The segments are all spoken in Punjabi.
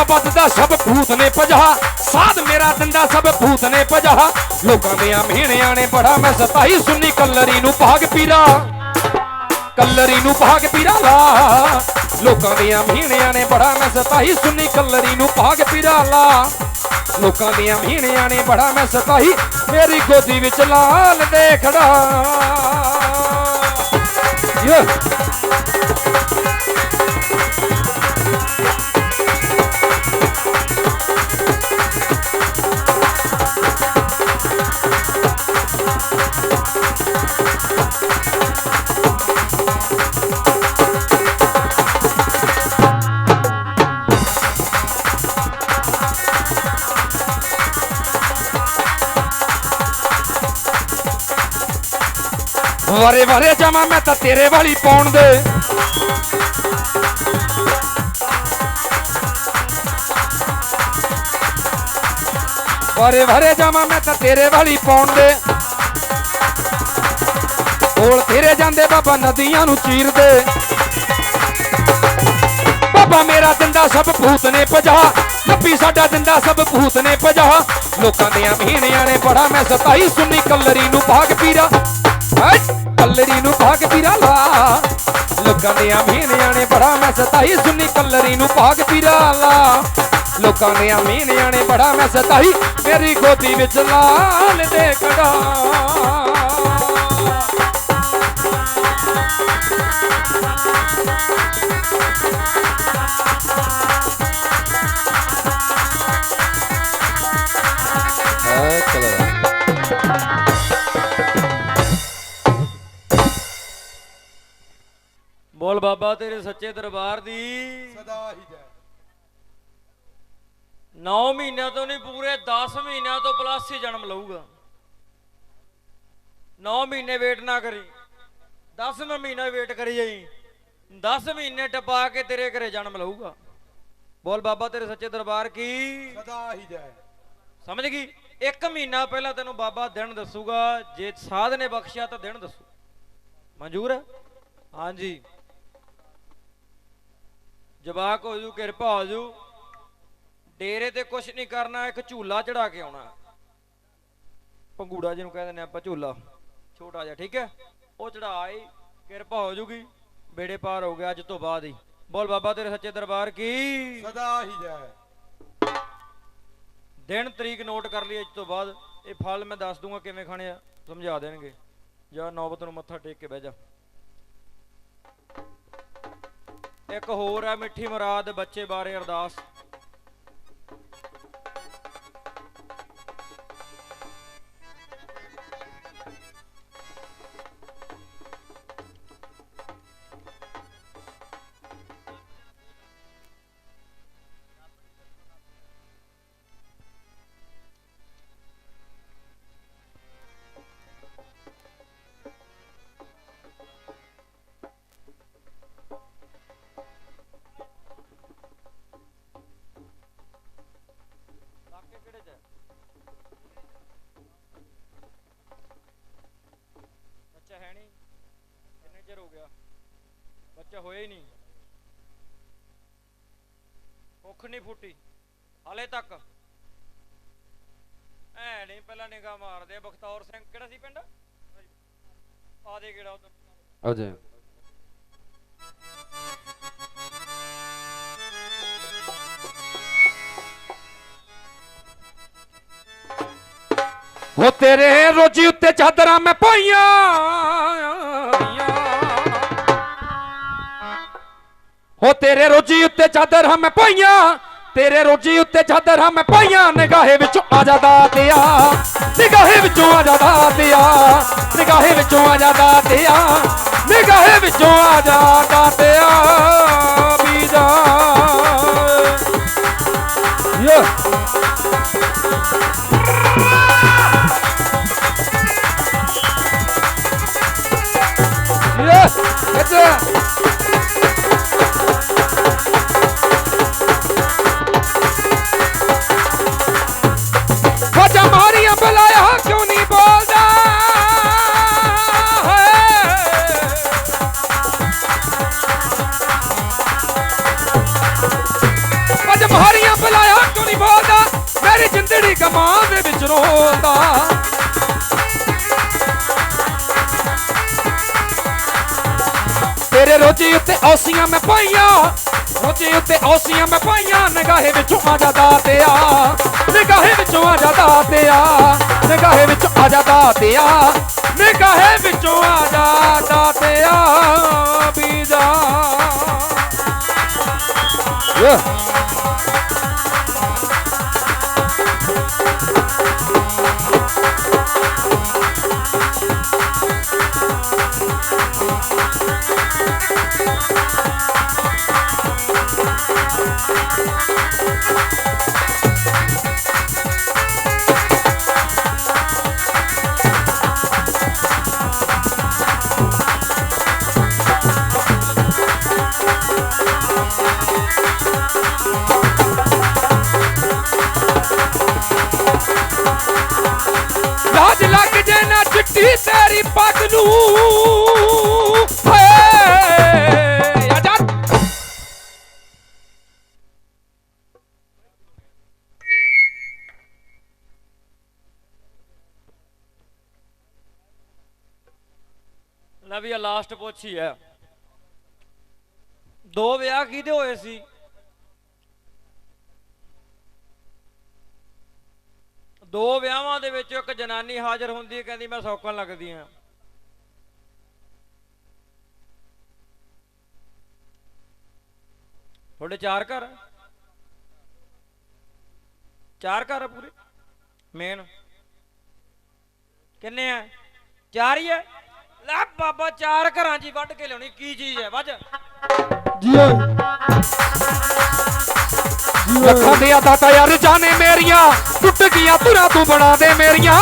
ਲੱਭੀ ਬਾਬਾ ਸਭ ਭੂਤ ਨੇ ਪਜਾ ਸਾਧ ਮੇਰਾ ਦਿੰਦਾ ਸਭ ਭੂਤ ਨੇ ਪਜਾ ਲੋਕਾਂ ਦੀਆਂ ਮਿਹਣਿਆਂ ਨੇ ਬੜਾ ਮੈਂ ਸਤਾਈ, ਸੁੰਨੀ ਕੱਲਰੀ ਨੂੰ ਭਾਗ ਪੀਰਾ। ਕੱਲਰੀ ਨੂੰ ਭਾਗ ਪੀਰਾ ਲਾ। ਲੋਕਾਂ ਦੀਆਂ ਮਹੀਣਿਆਂ ਨੇ ਬੜਾ ਮੈਂ ਸਤਾਈ, ਸੁੰਨੀ ਕੱਲਰੀ ਨੂੰ ਭਾਗ ਪੀਰਾ ਲਾ। ਲੋਕਾਂ ਦੀਆਂ ਮਹੀਣਿਆਂ ਨੇ ਬੜਾ ਮੈਂ ਸਤਾਈ, ਮੇਰੀ ਗੋਦੀ ਵਿੱਚ ਲਾਲ ਦੇ ਖੜਾ। ਯੇ। ਵਾਰੇ ਵਾਰੇ ਜਾਵਾਂ ਮੈਂ ਤਾਂ ਤੇਰੇ ਵਾਲੀ ਪਾਉਣ ਦੇ। ਵਾਰੇ ਵਾਰੇ ਜਾਵਾਂ ਮੈਂ ਤਾਂ ਤੇਰੇ ਵਾਲੀ ਪਾਉਣ ਦੇ। ਕੋਲ ਤੇਰੇ ਜਾਂਦੇ ਬਾਬਾ ਨਦੀਆਂ ਨੂੰ ਚੀਰਦੇ। ਬਾਬਾ ਮੇਰਾ ਦਿੰਦਾ ਸਭ ਭੂਤ ਨੇ ਭਜਾ। ਲੱਭੀ ਸਾਡਾ ਦਿੰਦਾ ਸਭ ਭੂਤ ਨੇ ਭਜਾ। ਲੋਕਾਂ ਦੀਆਂ ਮਹੀਨਿਆਂ ਨੇ ਬੜਾ ਮੈਂ ਸਤਾਈ ਸੁੰਨੀ ਕੱਲਰੀ ਨੂੰ ਭਾਗ ਪੀਰਾ। ਹੈਂ, ਕੱਲਰੀ ਨੂੰ ਭਾਗ ਪੀਰਾ ਲਾ। ਲੋਕਾਂ ਦੀਆਂ ਮਹੀਨਿਆਂ ਨੇ ਬੜਾ ਮੈਂ ਸਤਾਈ ਸੁੰਨੀ ਕੱਲਰੀ ਨੂੰ ਭਾਗ ਪੀਰਾ ਲਾ। ਲੋਕਾਂ ਦੀਆਂ ਮਹੀਨਿਆਂ ਨੇ ਬੜਾ ਮੈਂ ਸਤਾਈ ਮੇਰੀ ਗੋਦੀ ਵਿੱਚ ਲਾਲ ਦੇ ਕੜਾ। ਬੋਲ ਬਾਬਾ ਤੇਰੇ ਸੱਚੇ ਦਰਬਾਰ ਦੀ। ਸਦਾ ਹੀ ਜੈ। 9 ਮਹੀਨਿਆਂ ਤੋਂ ਨਹੀਂ ਪੂਰੇ 10 ਮਹੀਨਿਆਂ ਤੋਂ ਪਲੱਸ ਹੀ ਜਨਮ ਲਊਗਾ। 9 ਮਹੀਨੇ ਵੇਟ ਨਾ ਕਰੀ। 10ਵੇਂ ਮਹੀਨੇ ਵੇਟ ਕਰੀ ਜਾਈ। 10 ਮਹੀਨੇ ਟਪਾ ਕੇ ਤੇਰੇ ਘਰੇ ਜਨਮ ਲਊਗਾ। ਬੋਲ ਬਾਬਾ ਤੇਰੇ ਸੱਚੇ ਦਰਬਾਰ ਕੀ? ਸਦਾ ਹੀ ਜੈ। ਸਮਝ ਗਈ? ਇੱਕ ਮਹੀਨਾ ਪਹਿਲਾਂ ਤੈਨੂੰ ਬਾਬਾ ਦਿਨ ਦੱਸੂਗਾ। ਜੇ ਸਾਧ ਨੇ ਬਖਸ਼ਿਆ ਤਾਂ ਦਿਨ ਦੱਸੂ। ਮਨਜ਼ੂਰ ਹੈ? ਹਾਂਜੀ। ਜਵਾਕ ਹੋ ਜੂ ਕਿਰਪਾ ਹੋ ਜੂ ਡੇਰੇ ਤੇ ਕੁਛ ਨਹੀਂ ਕਰਨਾ ਇੱਕ ਝੂਲਾ ਚੜਾ ਕੇ ਆਉਣਾ। ਪੰਗੂੜਾ ਜਿਹਨੂੰ ਕਹਿੰਦੇ ਨੇ ਆਪਾਂ ਝੂਲਾ। ਛੋਟਾ ਜਿਹਾ ਠੀਕ ਹੈ? ਉਹ ਚੜਾਈ ਕਿਰਪਾ ਹੋ ਜੂਗੀ ਬੇੜੇ ਪਾਰ ਹੋ ਗਿਆ ਅੱਜ ਤੋਂ ਬਾਅਦ ਹੀ। ਬੋਲ ਬਾਬਾ ਤੇਰੇ ਸੱਚੇ ਦਰਬਾਰ ਕੀ? ਸਦਾ ਹੀ ਜੈ। ਦਿਨ ਤਰੀਕ ਨੋਟ ਕਰ ਲਈ ਅੱਜ ਤੋਂ ਬਾਅਦ। ਇਹ ਫਲ ਮੈਂ ਦੱਸ ਦੂੰਗਾ ਕਿਵੇਂ ਖਾਣੇ ਆ। ਸਮਝਾ ਦੇਣਗੇ। ਜਾਂ ਨੌਬਤ ਨੂੰ ਮੱਥਾ ਟੇਕ ਕੇ ਬਹਿ ਜਾ। ਇੱਕ ਹੋਰ ਹੈ ਮਿੱਠੀ ਮੁਰਾਦ ਬੱਚੇ ਬਾਰੇ ਅਰਦਾਸ। ਕੁੱਖ ਨਹੀਂ ਫੁੱਟੀ, ਹਾਲੇ ਤੱਕ। ਐ ਨਹੀਂ ਪਹਿਲਾਂ ਨਿਗਾਹ ਮਾਰਦੇ ਬਖਤੌਰ ਸਿੰਘ ਕਿਹੜਾ ਸੀ ਪਿੰਡ? ਆ ਦੇ ਕਿਹੜਾ ਉਧਰ। ਅਜੇ ਹੋ ਤੇਰੇ ਰੋਜੀ ਉੱਤੇ ਚਾਦਰਾਂ ਮੈਂ ਪਾਈਆਂ। ਹੋ ਤੇਰੇ ਰੋਜੀ ਉੱਤੇ ਚਾਦਰ ਮੈਂ ਪਾਈਆਂ, ਤੇਰੇ ਰੋਜੀ ਉੱਤੇ ਚਾਦਰ ਮੈਂ ਪਾਈਆਂ, ਨਿਗਾਹੇ ਵਿੱਚੋਂ ਆ ਜਾ ਦਾਤਿਆ ਨਿਗਾਹੇ ਵਿੱਚੋਂ ਆ ਜਾ ਦਾਤਿਆ ਨਿਗਾਹੇ ਵਿੱਚੋਂ ਆ ਜਾ ਦਾਤਿਆ ਨਿਗਾਹੇ ਵਿੱਚੋਂ ਆ ਜਾ ਦਾਤਿਆ ਮੈਂ ਪਾਈਆਂ। ਰੋਜੇ ਉੱਤੇ ਔਸੀਆਂ ਮੈਂ ਪਾਈਆਂ। ਨਗਾਹੇ ਵਿੱਚੋਂ ਆ ਜਾ ਦਾਤਿਆ ਨਗਾਹੇ ਵਿੱਚੋਂ ਆ ਜਾ ਦਾਤਿਆ ਨਗਾਹੇ ਵਿੱਚੋਂ ਆ ਜਾ ਦਾਤਿਆ ਨਗਾਹੇ ਵਿੱਚੋਂ ਆ ਜਾ ਦਾਤਿਆ ਬੀਜਾ Yeah. ਲੈ ਵੀ ਆ ਲਾਸਟ ਪੁੱਛ ਹੀ। ਹੈ ਦੋ ਵਿਆਹ ਕਿਹਦੇ ਹੋਏ ਸੀ? ਦੋ ਵਿਆਹਾਂ ਦੇ ਵਿੱਚ ਇੱਕ ਜਨਾਨੀ ਹਾਜ਼ਰ ਹੁੰਦੀ ਹੈ, ਕਹਿੰਦੀ ਮੈਂ ਸੌਕਣ ਲੱਗਦੀ ਆ ਤੁਹਾਡੇ ਚਾਰ ਘਰ? ਚਾਰ ਘਰ ਪੂਰੇ? ਮੇਨ ਕਿੰਨੇ ਆ? ਚਾਰ ਹੀ ਆ? ਬਾਬਾ ਚਾਰ ਘਰਾਂ 'ਚ ਹੀ ਵੱਢ ਕੇ ਲਿਆਉਣੀ ਕੀ ਚੀਜ਼ ਹੈ? ਵੱਜ। ਲੱਖਾਂ ਦੇ ਦਾਤਾ ਯਾਰ ਜਾਣੇ ਮੇਰੀਆਂ ਟੁੱਟ ਗਈਆਂ ਧੁਰਾ ਤੂੰ ਬਣਾ ਦੇ ਮੇਰੀਆਂ।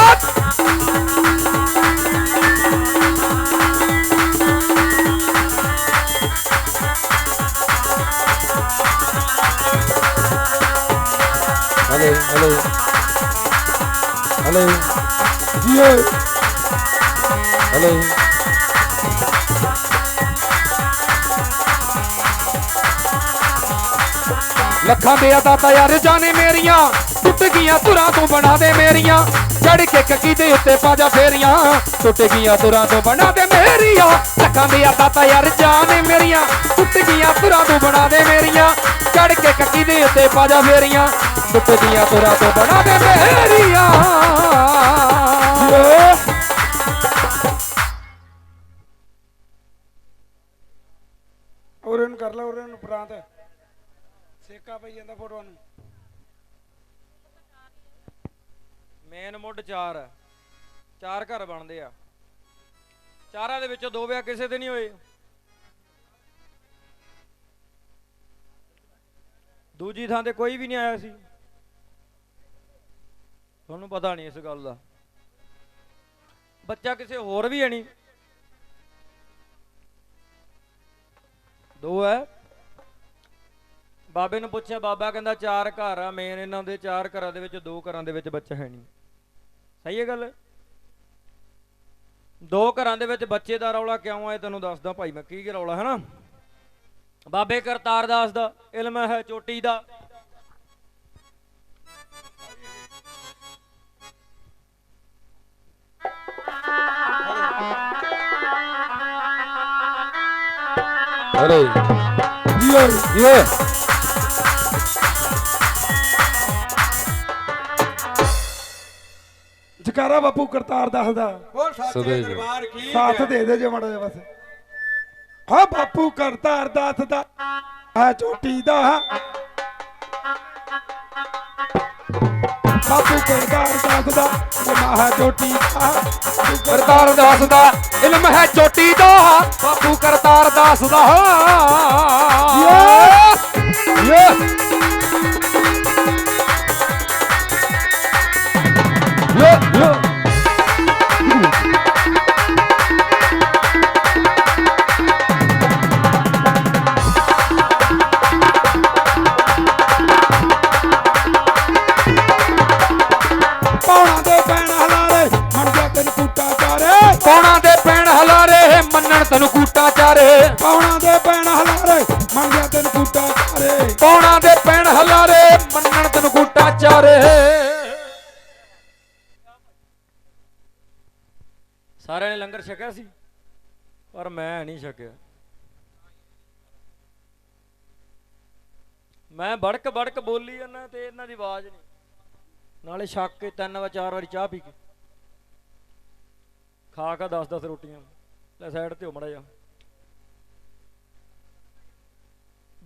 ਹਲੇ ਹਲੇ। ਹਲੇ। ਜੀਓ। ਹਲੇ। ਲੱਖਾਂ ਦੇ ਦਾਤਾ ਯਾਰ ਜਾਣੇ ਮੇਰੀਆਂ, ਟੁੱਟ ਗਈਆਂ ਧੁਰਾਂ ਤੋਂ ਬਣਾ ਦੇ ਮੇਰੀਆਂ ਚੜ ਕੇ ਕੱਕੀ ਦੇ ਉੱਤੇ ਪਾ ਜਾ ਫੇਰੀਆਂ, ਟੁੱਟ ਗਈਆਂ ਧੁਰਾਂ ਤੋਂ ਬਣਾ ਦੇ ਮੇਰੀਆਂ, ਲੱਖਾਂ ਦੇ ਦਾਤਾ ਯਾਰ ਜਾਣੇ ਮੇਰੀਆਂ, ਟੁੱਟ ਗਈਆਂ ਧੁਰਾਂ ਤੋਂ ਬਣਾ ਦੇ ਮੇਰੀਆਂ ਚੜ ਕੇ ਕੱਕੀ ਦੇ ਉੱਤੇ ਪਾ ਜਾ ਫੇਰੀਆਂ, ਟੁੱਟ ਗਈਆਂ ਧੁਰਾਂ ਤੋਂ ਬਣਾ ਦੇ ਮੇਰੀਆਂ। ਔਰ ਇਹਨੂੰ ਕਰ ਲੈ ਔਰ ਇਹਨੂੰ ਪ੍ਰਾਂਤ। ਸੇਕਾ ਪਈ ਜਾਂਦਾ ਫੋਟੋਆਂ ਨੂੰ। ਮੇਨ ਮੁੱਢ ਚਾਰ। ਚਾਰ ਘਰ ਬਣਦੇ ਆ। ਚਾਰਾਂ ਦੇ ਵਿੱਚੋਂ ਦੋ ਵਿਆਹ ਕਿਸੇ ਦੇ ਨਹੀਂ ਹੋਏ। ਦੂਜੀ ਥਾਂ ਤੇ ਕੋਈ ਵੀ ਨਹੀਂ ਆਇਆ ਸੀ। ਤੁਹਾਨੂੰ ਪਤਾ ਨਹੀਂ ਇਸ ਗੱਲ ਦਾ। ਬੱਚਾ ਕਿਸੇ ਹੋਰ ਵੀ ਹੈ ਨਹੀਂ। ਦੋ ਹੈ। ਬਾਬੇ ਨੂੰ ਪੁੱਛਿਆ ਬਾਬਾ ਕਹਿੰਦਾ ਚਾਰ ਘਰ ਆ ਮੇਨ ਇਹਨਾਂ ਦੇ ਚਾਰ ਘਰਾਂ ਦੇ ਵਿੱਚ ਦੋ ਘਰਾਂ ਦੇ ਵਿੱਚ ਬੱਚਾ ਹੈ ਨਹੀਂ। ਸਹੀ ਹੈ ਗੱਲ? ਦੋ ਘਰਾਂ ਦੇ ਵਿੱਚ ਬੱਚੇ ਦਾ ਰੌਲਾ ਕਿਉਂ ਆਇਆ ਤੈਨੂੰ ਦੱਸਦਾ ਭਾਈ ਮੈਂ ਕੀ ਰੌਲਾ ਹੈ ਨਾ? ਬਾਬੇ ਕਰਤਾਰ ਦਾਸ ਦਾ ਇਲਮ ਹੈ ਚੋਟੀ ਦਾ। ਹਲੇ ਜੀਓ ਜੀਓ ਜਕਾਰਾ ਬਾਪੂ ਕਰਤਾਰ ਦਾਸ ਦਾ ਬੋਲ ਸਾਚੇ। ਦਰਬਾਰ ਕੀ ਸਾਥ। ਦੇ ਦੇ ਜੇ ਮੜਾ ਬਸ। ਹਾਂ ਬਾਪੂ ਕਰਤਾਰ ਦਾਸ ਦਾ ਹੈ ਚੋਟੀ ਦਾ ਬਾਪੂ ਕਰਤਾਰ ਦਾਸ ਦਾ ਮਹਾ ਚੋਟੀ ਦਾ ਕਰਤਾਰ ਦਾਸ ਦਾ ਇਲਮ ਹੈ ਚੋਟੀ ਦਾ ਬਾਪੂ ਕਰਤਾਰ ਦਾਸ ਦਾ ਯੇ ਯੇ ਪੌਣਾ ਦੇ ਪੈਣ ਹਲਾਰੇ ਸਾਰਿਆਂ ਨੇ ਲੰਗਰ ਛਕਿਆ ਸੀ? ਪਰ ਮੈਂ ਨਹੀਂ ਛਕਿਆ। ਮੈਂ ਬੜਕ ਬੜਕ ਬੋਲੀ ਇਹਨਾਂ ਤੇ, ਇਹਨਾਂ ਦੀ ਆਵਾਜ਼ ਨਹੀਂ। ਨਾਲੇ ਛੱਕ ਕੇ ਤਿੰਨ ਵਾਰ, ਚਾਰ ਵਾਰੀ ਚਾਹ ਪੀ ਕੇ। ਖਾ ਕੇ 10-10 ਰੋਟੀਆਂ। ਲੈ ਸਾਈਡ ਤੇ ਹੋ ਜਾ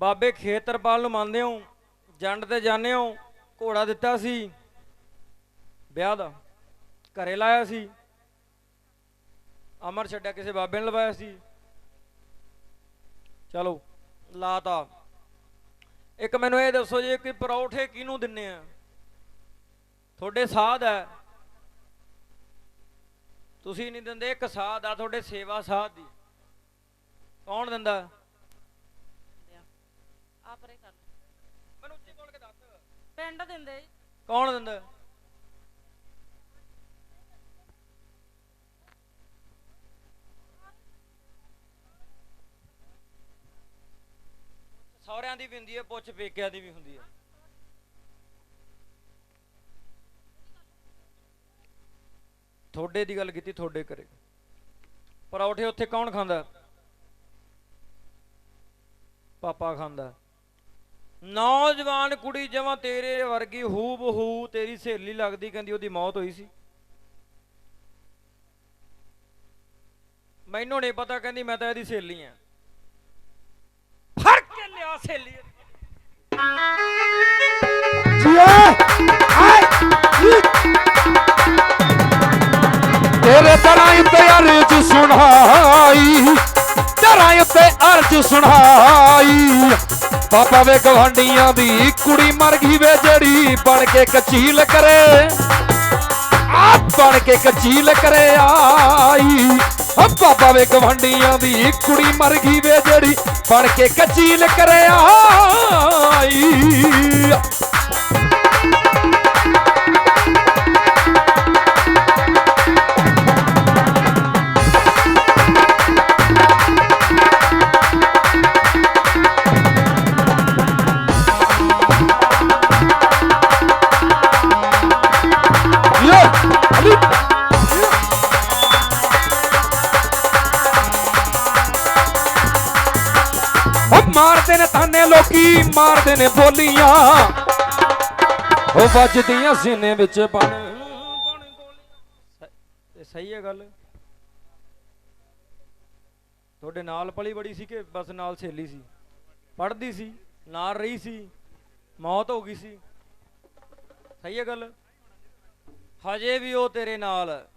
ਬਾਬੇ ਖੇਤਰਪਾਲ ਨੂੰ ਮੰਨਦੇ ਹੋ, ਜੰਡ ਤੇ ਜਾਂਦੇ ਹੋ, ਘੋੜਾ ਦਿੱਤਾ ਸੀ, ਵਿਆਹ ਦਾ, ਘਰੇ ਲਾਇਆ ਸੀ, ਅਮਰ ਛੱਡਿਆ ਕਿਸੇ ਬਾਬੇ ਨੇ ਲਵਾਇਆ ਸੀ। ਚਲੋ, ਲਾਤਾ। ਇੱਕ ਮੈਨੂੰ ਇਹ ਦੱਸੋ ਜੀ ਕਿ ਪਰੌਠੇ ਕਿਹਨੂੰ ਦਿੰਨੇ ਆ? ਤੁਹਾਡੇ ਸਾਧ ਹੈ। ਤੁਸੀਂ ਨਹੀਂ ਦਿੰਦੇ, ਇੱਕ ਸਾਧ ਆ, ਤੁਹਾਡੇ ਸੇਵਾ ਸਾਧ ਦੀ। ਕੌਣ ਦਿੰਦਾ? ਆਪਰੇ ਕਰ। ਮੈਨੂੰ ਉੱਚੀ ਬੋਲ ਕੇ ਦੱਸ। ਪਿੰਡ ਦਿੰਦੇ ਜੀ। ਕੌਣ ਦਿੰਦਾ? ਸਹੁਰਿਆਂ ਦੀ ਵੀ ਹੁੰਦੀ ਹੈ ਪੁੱਛ ਪੇਕਿਆਂ ਦੀ ਵੀ ਹੁੰਦੀ ਹੈ। ਤੁਹਾਡੇ ਦੀ ਗੱਲ ਕੀਤੀ ਤੁਹਾਡੇ ਘਰੇ। ਪਰੌਠੇ ਉੱਥੇ ਕੌਣ ਖਾਂਦਾ? ਪਾਪਾ ਖਾਂਦਾ। ਨੌਜਵਾਨ ਕੁੜੀ ਜਮਾਂ ਤੇਰੇ ਵਰਗੀ ਹੂ ਬਹੂ ਤੇਰੀ ਸਹੇਲੀ ਲੱਗਦੀ, ਕਹਿੰਦੀ ਉਹਦੀ ਮੌਤ ਹੋਈ ਸੀ। ਮੈਨੂੰ ਨਹੀਂ ਪਤਾ, ਕਹਿੰਦੀ ਮੈਂ ਤਾਂ ਇਹਦੀ ਸਹੇਲੀ ਆ। ਫੜ ਕੇ ਲਿਆ ਸਹੇਲੀ। ਜੀਆ ਆਏ। ਤੇਰੇ ਦਰਾਂ ਉੱਤੇ ਅਰਜ ਸੁਣਾਈ ਦਰਾਂ ਉੱਤੇ ਅਰਜ ਸੁਣਾਈ। ਪਾਪਾ ਵੇ ਗਵਾਂਡੀਆਂ ਦੀ ਕੁੜੀ ਮਰ ਗਈ ਵੇ ਜਿਹੜੀ, ਬਣ ਕੇ ਕਚੀਲ ਕਰੇ। ਆ, ਬਣ ਕੇ ਕਚੀਲ ਕਰੇ ਆਈ। ਆ ਪਾਪਾ ਵੇ ਗਵਾਂਡੀਆਂ ਦੀ ਕੁੜੀ ਮਰ ਗਈ ਵੇ ਜਿਹੜੀ, ਬਣ ਕੇ ਕਚੀਲ ਕਰੇ ਆਈ। ਤਾਨੇ ਮਾਰਦੇ ਨੇ ਬੋਲੀਆਂ। ਉਹ ਵੱਜਦੀਆਂ ਸੀਨੇ ਵਿੱਚ ਬਣ ਸਹੀ ਹੈ ਗੱਲ। ਤੁਹਾਡੇ ਨਾਲ ਪਲੀ ਬੜੀ ਸੀ ਕਿ ਬਸ ਨਾਲ ਸਹੇਲੀ ਸੀ? ਪੜਦੀ ਸੀ, ਨਾਲ ਰਹੀ ਸੀ, ਮੌਤ ਹੋ ਗਈ ਸੀ। ਸਹੀ ਹੈ ਗੱਲ? ਹਜੇ ਵੀ ਉਹ ਤੇਰੇ ਨਾਲ।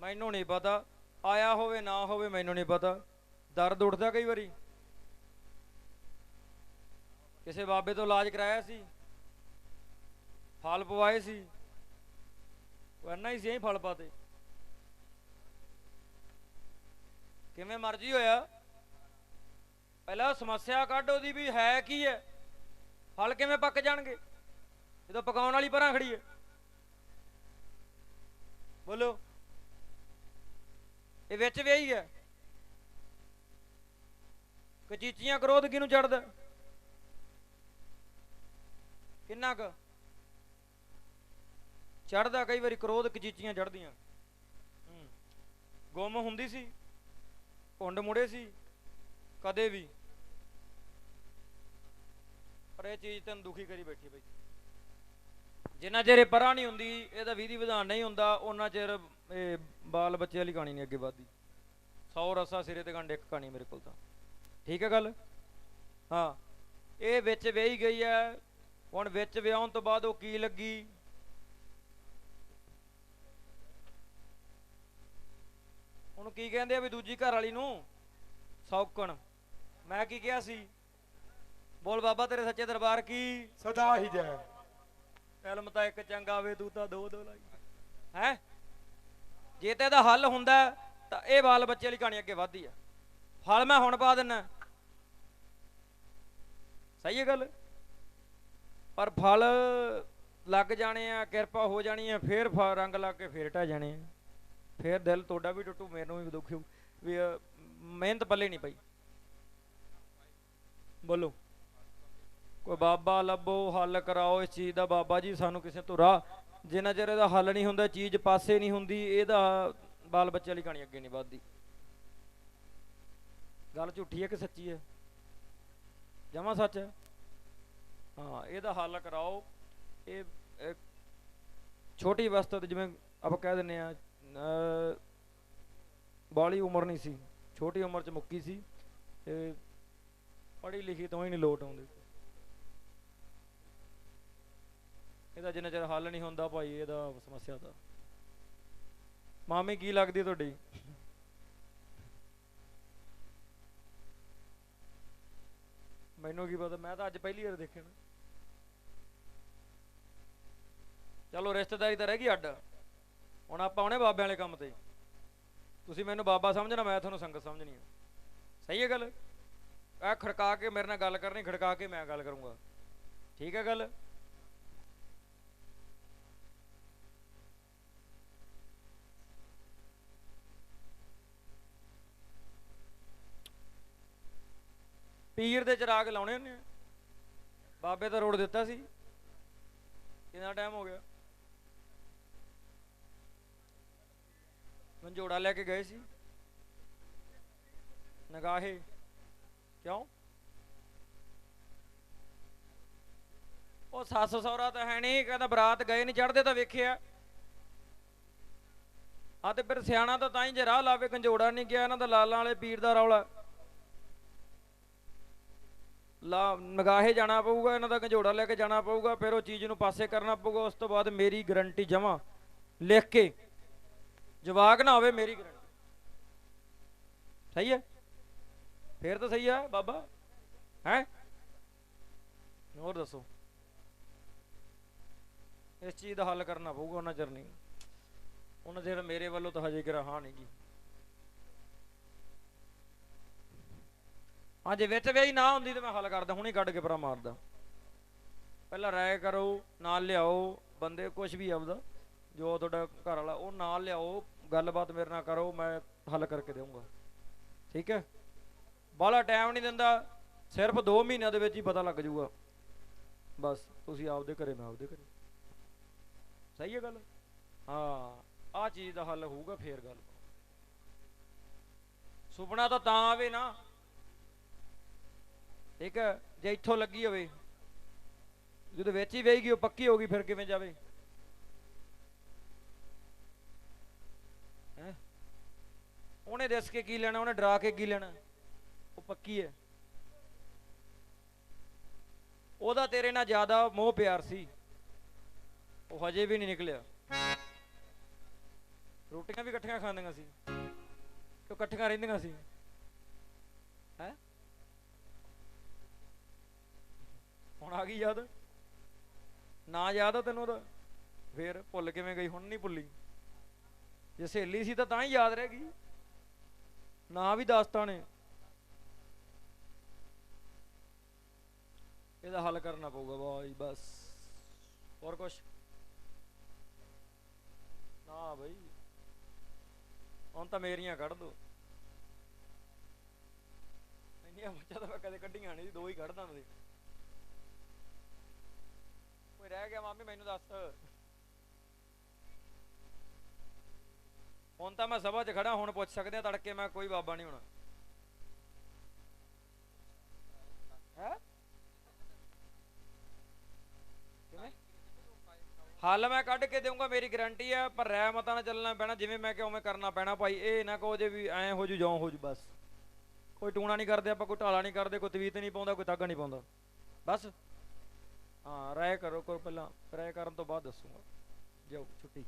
ਮੈਨੂੰ ਨਹੀਂ ਪਤਾ। ਆਇਆ ਹੋਵੇ, ਨਾ ਹੋਵੇ, ਮੈਨੂੰ ਨਹੀਂ ਪਤਾ। ਦਰਦ ਉੱਠਦਾ ਕਈ ਵਾਰੀ। ਕਿਸੇ ਬਾਬੇ ਤੋਂ ਇਲਾਜ ਕਰਾਇਆ ਸੀ। ਫਲ ਪਵਾਏ ਸੀ। ਉਹ ਇੰਨਾ ਹੀ ਸੀ, ਐਂ ਫਲ ਪਾਤੇ। ਕਿਵੇਂ ਮਰਜ਼ੀ ਹੋਇਆ। ਪਹਿਲਾਂ ਸਮੱਸਿਆ ਕੱਢ ਉਹਦੀ ਵੀ ਹੈ ਕੀ ਹੈ। ਫਲ ਕਿਵੇਂ ਪੱਕ ਜਾਣਗੇ। ਜਦੋਂ ਪਕਾਉਣ ਵਾਲੀ ਪਰਾਂ ਖੜੀ ਹੈ। ਬੋਲੋ। ਇਹ ਵਿੱਚ ਵਿਆਹੀ ਹੈ। ਕਚੀਚੀਆਂ ਕ੍ਰੋਧ ਕਿਹਨੂੰ ਚੜਦਾ ਕਿੰਨਾ ਕੁ ਚੜਦਾ ਕਈ ਵਾਰੀ ਕ੍ਰੋਧ ਕਚੀਚੀਆਂ ਚੜਦੀਆਂ ਗੁੰਮ ਹੁੰਦੀ ਸੀ ਕੁੰਡ ਮੁੜੇ ਸੀ, ਕਦੇ ਵੀ। ਪਰ ਇਹ ਚੀਜ਼ ਤੈਨੂੰ ਦੁਖੀ ਕਰੀ ਬੈਠੀ ਬਈ। ਜਿੰਨਾ ਚਿਰ ਇਹ ਪਰਾਂ ਨਹੀਂ ਹੁੰਦੀ, ਇਹਦਾ ਵਿਧੀ ਵਿਧਾਨ ਨਹੀਂ ਹੁੰਦਾ ਉਹਨਾਂ ਚਿਰ ਇਹ ਬਾਲ ਬੱਚੇ ਵਾਲੀ ਕਹਾਣੀ ਨਹੀਂ ਅੱਗੇ ਵੱਧਦੀ। 100 ਰਸਾ ਸਿਰੇ ਤੇ ਗੰਢ ਇੱਕ ਕਹਾਣੀ ਮੇਰੇ ਕੋਲ ਤਾਂ। ਠੀਕ ਹੈ ਗੱਲ? ਹਾਂ। ਇਹ ਵਿੱਚ ਵਿਆਹੀ ਗਈ ਹੈ। ਹੁਣ ਵਿੱਚ ਵਿਆਹਣ ਤੋਂ ਬਾਅਦ ਉਹ ਕੀ ਲੱਗੀ? ਉਹਨੂੰ ਕੀ ਕਹਿੰਦੇ ਆ ਵੀ ਦੂਜੀ ਘਰ ਵਾਲੀ ਨੂੰ? ਸੌਕਣ। ਮੈਂ ਕੀ ਕਿਹਾ ਸੀ? ਬੋਲ ਬਾਬਾ ਤੇਰੇ ਸੱਚੇ ਦਰਬਾਰ ਕੀ? ਸਦਾ ਹੀ ਜੈ। ਫਿਲਮ ਤਾਂ ਇੱਕ ਚੰਗਾ ਵੇ ਤੂੰ ਤਾਂ ਦੋ ਦੋ ਲਾਈ। ਹੈ? ਜੇ ਤੇ ਇਹਦਾ ਹੱਲ ਹੁੰਦਾ ਤਾਂ ਇਹ ਬਾਲ ਬੱਚੇ ਵਾਲੀ ਕਹਾਣੀ ਅੱਗੇ ਵੱਧਦੀ ਆ। ਫਲ ਮੈਂ ਹੁਣ ਪਾ ਦਿੰਨਾ। ਸਹੀ ਹੈ ਗੱਲ? ਪਰ ਫਲ ਲੱਗ ਜਾਣੇ ਆ, ਕਿਰਪਾ ਹੋ ਜਾਣੀ ਆ, ਫੇਰ ਫ- ਰੰਗ ਲੱਗ ਕੇ ਫੇਰ ਢਹਿ ਜਾਣੇ ਆ। ਫੇਰ ਦਿਲ ਤੁਹਾਡਾ ਵੀ ਟੁੱਟੂ, ਮੈਨੂੰ ਵੀ ਦੁੱਖ ਹੋਊ। ਵੀ ਮਿਹਨਤ ਪੱਲੇ ਨਹੀਂ ਪਈ। ਬੋਲੋ। ਕੋਈ ਬਾਬਾ ਲੱਭੋ, ਹੱਲ ਕਰਾਓ ਇਸ ਚੀਜ਼ ਦਾ, ਬਾਬਾ ਜੀ ਸਾਨੂੰ ਕਿਸੇ ਤੋਂ ਰਾਹ, ਜਿੰਨਾ ਚਿਰ ਇਹਦਾ ਹੱਲ ਨਹੀਂ ਹੁੰਦਾ, ਚੀਜ਼ ਪਾਸੇ ਨਹੀਂ ਹੁੰਦੀ, ਇਹਦਾ ਬਾਲ ਬੱਚੇ ਵਾਲੀ ਕਹਾਣੀ ਅੱਗੇ ਨਹੀਂ ਵੱਧਦੀ। ਗੱਲ ਝੂਠੀ ਹੈ ਕਿ ਸੱਚੀ ਹੈ? ਜਮਾ ਸੱਚ? ਹੈ ਹਾਂ ਇਹਦਾ ਹੱਲ ਕਰਾਓ। ਇਹ ਛੋਟੀ ਵਸਤ ਤੇ ਜਿਵੇਂ ਆਪਾਂ ਕਹਿ ਦਿੰਨੇ ਆ ਬਾਲੀ ਉਮਰ ਨਹੀਂ ਸੀ। ਛੋਟੀ ਉਮਰ ਚ ਮੁੱਕੀ ਸੀ। ਤੇ ਪੜ੍ਹੀ ਲਿਖੀ ਤੋਂ ਹੀ ਨਹੀਂ ਲੋਟ ਆਉਂਦੀ। ਇਹਦਾ ਜਿੰਨਾ ਚਿਰ ਹੱਲ ਨਹੀਂ ਹੁੰਦਾ ਭਾਈ, ਇਹਦਾ ਸਮੱਸਿਆ ਦਾ। ਮਾਮੀ, ਕੀ ਲੱਗਦੀ ਤੁਹਾਡੀ? ਮੈਨੂੰ ਕੀ ਪਤਾ, ਮੈਂ ਤਾਂ ਅੱਜ ਪਹਿਲੀ ਵਾਰ ਦੇਖਿਆ ਨਾ। ਚਲੋ ਰਿਸ਼ਤੇਦਾਰੀ ਤਾਂ ਰਹਿ ਗਈ ਅੱਡ। ਹੁਣ ਆਪਾਂ ਆਉਣੇ ਬਾਬਿਆਂ ਵਾਲੇ ਕੰਮ ਤੇ। ਤੁਸੀਂ ਮੈਨੂੰ ਬਾਬਾ ਸਮਝਣਾ, ਮੈਂ ਤੁਹਾਨੂੰ ਸੰਗਤ ਸਮਝਣੀ ਆ। ਸਹੀ ਹੈ ਗੱਲ? ਆ ਖੜਕਾ ਕੇ ਮੇਰੇ ਨਾਲ ਗੱਲ ਕਰਨੀ, ਖੜਕਾ ਕੇ ਮੈਂ ਗੱਲ ਕਰੂੰਗਾ। ਠੀਕ ਹੈ ਗੱਲ? ਪੀਰ ਦੇ ਚਿਰਾਗ ਲਾਉਣੇ ਹੁੰਦੇ ਆ। ਬਾਬੇ ਦਾ ਰੋਡ ਦਿੱਤਾ ਸੀ। ਕਿੰਨਾ ਟਾਈਮ ਹੋ ਗਿਆ? ਮੰਜੋੜਾ ਲੈ ਕੇ ਗਏ ਸੀ। ਨਗਾਹੇ। ਕਿਉਂ? ਉਹ ਸੱਸ ਸਹੁਰਾ ਤਾਂ ਹੈ ਨਹੀਂ, ਕਹਿੰਦਾ ਬਰਾਤ ਗਏ ਨਹੀਂ ਚੜਦੇ ਤਾਂ ਵੇਖਿਆ। ਆ ਤੇ ਫਿਰ ਸਿਆਣਾ ਤਾਂ ਤਾਂ ਹੀ ਜੇ ਰਾਹ ਲਾਵੇ, ਕੰਜੋੜਾ ਨਹੀਂ ਗਿਆ, ਇਹਨਾਂ ਦਾ ਲਾਲਾਂ ਵਾਲੇ ਪੀਰ ਦਾ ਰੌਲਾ। ਲਾ ਨਗਾਹੇ ਜਾਣਾ ਪਊਗਾ, ਇਹਨਾਂ ਦਾ ਕੰਜੋੜਾ ਲੈ ਕੇ ਜਾਣਾ ਪਊਗਾ, ਫਿਰ ਉਹ ਚੀਜ਼ ਨੂੰ ਪਾਸੇ ਕਰਨਾ ਪਊਗਾ, ਉਸ ਤੋਂ ਬਾਅਦ ਮੇਰੀ ਗਰੰਟੀ ਜਮਾ। ਲਿਖ ਕੇ, ਜਵਾਕ ਨਾ ਹੋਵੇ ਮੇਰੀ ਗਰੰਟੀ ਸਹੀ ਹੈ? ਫੇਰ ਤਾਂ ਸਹੀ ਹੈ ਬਾਬਾ। ਹੈ? ਹੋਰ ਦੱਸੋ? ਇਸ ਚੀਜ਼ ਦਾ ਹੱਲ ਕਰਨਾ ਪਊਗਾ, ਉਹਨਾਂ ਚਿਰ ਨਹੀਂ। ਉਹਨਾਂ ਚਿਰ ਮੇਰੇ ਵੱਲੋਂ ਤਾਂ ਹਜੇ ਕਿਰਾ ਹਾਂ ਨਹੀਂ ਜੀ ਹਾਂ, ਜੇ ਵਿੱਚ ਵਿਆਹੀ ਨਾ ਹੁੰਦੀ ਤਾਂ ਮੈਂ ਹੱਲ ਕਰਦਾ, ਹੁਣੇ ਕੱਢ ਕੇ ਪਰਾਂ ਮਾਰਦਾ। ਪਹਿਲਾਂ ਰਾਏ ਕਰੋ, ਨਾਲ ਲਿਆਓ, ਬੰਦੇ ਕੁਝ ਵੀ ਆਪਦਾ, ਜੋ ਤੁਹਾਡਾ ਘਰ ਵਾਲਾ, ਉਹ ਨਾਲ ਲਿਆਓ, ਗੱਲਬਾਤ ਮੇਰੇ ਨਾਲ ਕਰੋ, ਮੈਂ ਹੱਲ ਕਰਕੇ ਦੇਵਾਂਗਾ ਠੀਕ ਹੈ? ਬਾਹਲਾ ਟਾਈਮ ਨਹੀਂ ਦਿੰਦਾ, ਸਿਰਫ 2 ਮਹੀਨਿਆਂ ਦੇ ਵਿੱਚ ਹੀ ਪਤਾ ਲੱਗ ਜਾਊਗਾ। ਬਸ, ਤੁਸੀਂ ਆਪਦੇ ਘਰੇ, ਮੈਂ ਆਪਦੇ ਘਰੇ। ਸਹੀ ਹੈ ਗੱਲ? ਹਾਂ, ਆਹ ਚੀਜ਼ ਦਾ ਹੱਲ ਹੋਊਗਾ, ਫੇਰ ਗੱਲ। ਸੁਪਨਾ ਤਾਂ ਤਾਂ ਆਵੇ ਨਾ। ਠੀਕ ਹੈ ਜੇ ਇੱਥੋਂ ਲੱਗੀ ਹੋਵੇ, ਜਦੋਂ ਵਿੱਚ ਹੀ ਵੇਹੇਗੀ ਉਹ ਪੱਕੀ ਹੋ ਗਈ, ਫਿਰ ਕਿਵੇਂ ਜਾਵੇ? ਉਹਨੇ ਦੱਸ ਕੇ ਕੀ ਲੈਣਾ, ਉਹਨੇ ਡਰਾ ਕੇ ਕੀ ਲੈਣਾ? ਉਹ ਪੱਕੀ ਹੈ। ਉਹਦਾ ਤੇਰੇ ਨਾਲ ਜ਼ਿਆਦਾ ਮੋਹ ਪਿਆਰ ਸੀ। ਉਹ ਹਜੇ ਵੀ ਨਹੀਂ ਨਿਕਲਿਆ। ਰੋਟੀਆਂ ਵੀ ਇਕੱਠੀਆਂ ਖਾਂਦੀਆਂ ਸੀ। ਕਿ ਇਕੱਠੀਆਂ ਰਹਿੰਦੀਆਂ ਸੀ ਹੈ ਹੁਣ ਆ ਗਈ ਯਾਦ? ਨਾ ਯਾਦ ਆ ਤੈਨੂੰ ਉਹਦਾ? ਫੇਰ ਭੁੱਲ ਕਿਵੇਂ ਗਈ? ਹੁਣ ਨਹੀਂ ਭੁੱਲੀ। ਜੇ ਸਹੇਲੀ ਸੀ ਤਾਂ ਤਾਂ ਹੀ ਯਾਦ ਰਹਿ ਗਈ। ਨਾ ਵੀ ਦੱਸਤਾ ਨੇ। ਇਹਦਾ ਹੱਲ ਕਰਨਾ ਪਊਗਾ ਬਾਈ, ਬਸ। ਹੋਰ ਕੁਛ? ਨਾ ਬਈ। ਹੁਣ ਤਾਂ ਮੇਰੀਆਂ ਕੱਢ ਦੋ। ਇੰਨੀਆਂ ਬੱਚਾ ਤਾਂ ਮੈਂ ਕਦੇ ਕੱਢੀਆਂ ਨਹੀਂ ਦੋ ਹੀ ਕੱਢਦਾ ਮੈਂ। ਕੋਈ ਰਹਿ ਗਿਆ, ਮਾਮੀ, ਮੈਨੂੰ ਦੱਸ। ਹੁਣ ਤਾਂ ਮੈਂ ਸਭਾ 'ਚ ਖੜਾ ਹੁਣ ਪੁੱਛ ਸਕਦੇ ਆ ਤੜਕੇ ਮੈਂ ਕੋਈ ਬਾਬਾ ਨਹੀਂ ਹੋਣਾ। ਹੈ? ਕਿਵੇਂ? ਹੱਲ ਮੈਂ ਕੱਢ ਕੇ ਦੇਵਾਂਗਾ ਮੇਰੀ ਗਾਰੰਟੀ ਹੈ ਪਰ ਰਹਿ ਮਤਾਂ ਨਾਲ ਚੱਲਣਾ ਪੈਣਾ, ਜਿਵੇਂ ਮੈਂ ਕਿਹਾ ਉਵੇਂ ਕਰਨਾ ਪੈਣਾ ਭਾਈ, ਇਹ ਨਾ ਕਹੋ ਜੇ ਵੀ ਐਂ ਹੋ ਜੂ, ਜਿਉਂ ਹੋ ਜੂ, ਬਸ। ਕੋਈ ਟੂਣਾ ਨਹੀਂ ਕਰਦੇ, ਆਪਾਂ ਕੋਈ ਢਾਲਾ ਨਹੀਂ ਕਰਦੇ, ਕੋਈ ਤਵੀਤ ਨਹੀਂ ਪਾਉਂਦਾ, ਕੋਈ ਤਾਗਾ ਨਹੀਂ ਪਾਉਂਦਾ। ਬਸ। ਹਾਂ ਰਾਏ ਕਰੋ ਕਰੋ ਪਹਿਲਾਂ ਰਾਏ ਕਰਨ ਤੋਂ ਬਾਅਦ ਦੱਸੂਗਾ। ਜਾਓ ਛੁੱਟੀ।